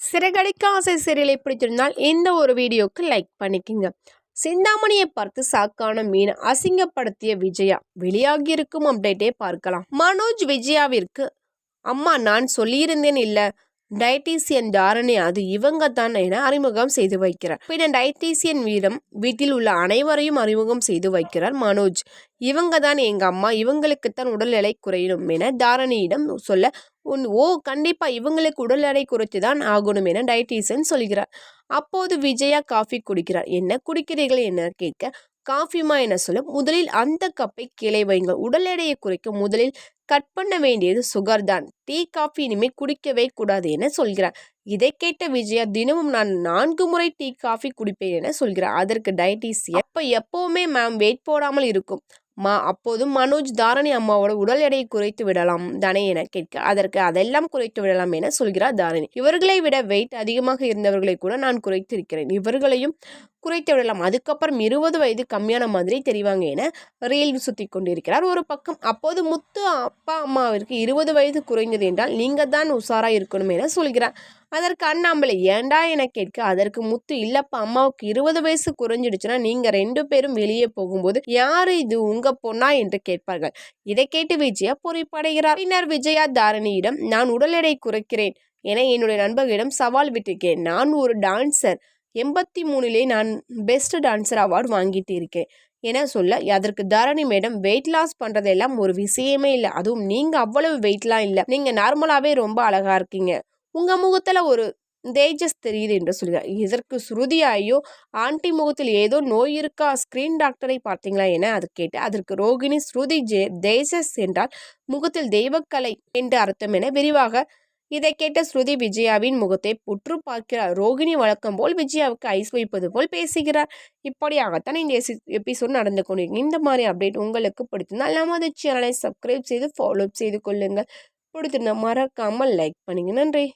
சிறகடிக்க ஆசை சிறையில் பிடிச்சிருந்தால் இந்த ஒரு வீடியோக்கு லைக் பண்ணிக்கோங்க. சிந்தாமணியை பார்த்து சாக்கான மீன் அசிங்கப்படுத்திய விஜயா வெளியாகி இருக்கும் அப்டேட்டே பார்க்கலாம். மனோஜ் விஜயாவிற்கு அம்மா நான் சொல்லியிருந்தேன் இல்லை. டயட்டீசியன் தாரணி அது இவங்க தான் என அறிமுகம் செய்து வைக்கிறார். பின்னர் டயட்டீசியன் வீரம் வீட்டில் உள்ள அனைவரையும் அறிமுகம் செய்து வைக்கிறார் மனோஜ். இவங்க தான் எங்க அம்மா இவங்களுக்குத்தான் உடல் எடை குறையணும் என தாரணியிடம் சொல்ல உன் ஓ கண்டிப்பாக இவங்களுக்கு உடல் எடை குறைத்து தான் ஆகணும் என டயட்டீசன் சொல்கிறார். அப்போது விஜயா காஃபி குடிக்கிறார். என்ன குடிக்கிறீர்கள் என கேட்க காஃபிமா என சொல்ல முதலில் அந்த கப்பை கீழே வைங்கள் உடல் எடையை குறைக்க முதலில் கட் பண்ண வேண்டியது சுகர் தான். டீ காஃபி இனிமேல் குடிக்கவே கூடாது என சொல்கிறார். இதை கேட்ட விஜயா தினமும் நான் நான்கு முறை டீ காஃபி குடிப்பேன் என சொல்கிறார். அதற்கு டயட்டிசியன் இப்போ எப்போவுமே மேம் வெயிட் போடாமல் இருக்கும். மா அப்போது மனோஜ் தாரணி அம்மாவோட உடல் எடையை குறைத்து விடலாம் தானே என கேட்க அதற்கு அதெல்லாம் குறைத்து விடலாம் என சொல்கிறார் தாரணி. இவர்களை விட வெயிட் அதிகமாக இருந்தவர்களை கூட நான் குறைத்திருக்கிறேன். இவர்களையும் குறைத்து விடலாம். அதுக்கப்புறம் இருபது வயது கம்மியான மாதிரி தெரிவாங்க என ரயில் சுத்தி கொண்டிருக்கிறார் ஒரு பக்கம். அப்போது முத்து அப்பா அம்மாவிற்கு இருபது வயது குறைந்தது என்றால் நீங்க தான் உஷாரா இருக்கணும் என சொல்கிறார். அதற்கு அண்ணாமலை ஏண்டா என கேட்க அதற்கு முத்து இல்லப்பா அம்மாவுக்கு இருபது வயசு குறைஞ்சிடுச்சுன்னா நீங்க ரெண்டு பேரும் வெளியே போகும்போது யாரு இது உங்க பொண்ணா? என்று கேட்பார்கள். இதை கேட்டு விஜயா பொறிப்படைகிறார். பின்னர் விஜயா தாரணியிடம் நான் உடல் எடை குறைக்கிறேன் என என்னுடைய நண்பர்களிடம் சவால் விட்டிருக்கேன் நான் ஒரு டான்சர். எண்பத்தி மூணுலே நான் பெஸ்ட் டான்சர் அவார்டு வாங்கிட்டு இருக்கேன். என சொல்ல அதற்கு தரணி மேடம் வெயிட் லாஸ் பண்ணுறதெல்லாம் ஒரு விஷயமே இல்லை. அதுவும் நீங்கள் அவ்வளவு வெயிட்லாம் இல்லை. நீங்கள் நார்மலாகவே ரொம்ப அழகாக இருக்கீங்க. உங்கள் முகத்தில் ஒரு தேஜஸ் தெரியுது என்று சொல்கிறார் இதற்கு ஸ்ருதி ஐயோ ஆண்டி முகத்தில் ஏதோ நோய் இருக்கா? ஸ்கிரீன் டாக்டரை பார்த்தீங்களா? என அது கேட்டு அதற்கு ரோகிணி ஸ்ருதி ஜே தேஜஸ் என்றால் முகத்தில் தெய்வக்கலை என்று அர்த்தம் என விரிவாக இதை கேட்ட ஸ்ருதி விஜயாவின் முகத்தை புற்று பார்க்கிறார். ரோகிணி வழக்கம் போல் விஜயாவுக்கு ஐஸ் வைப்பது போல் பேசுகிறார். இப்படியாகத்தான் இந்த எபிசோட் நடந்து கொண்டிருக்கும் இந்த மாதிரி அப்டேட் உங்களுக்கு பிடித்திருந்தால் நமது சேனலை சப்ஸ்கிரைப் செய்து ஃபாலோ செய்து கொள்ளுங்கள். பிடித்திருந்த மறக்காமல் லைக் பண்ணுங்க. நன்றி.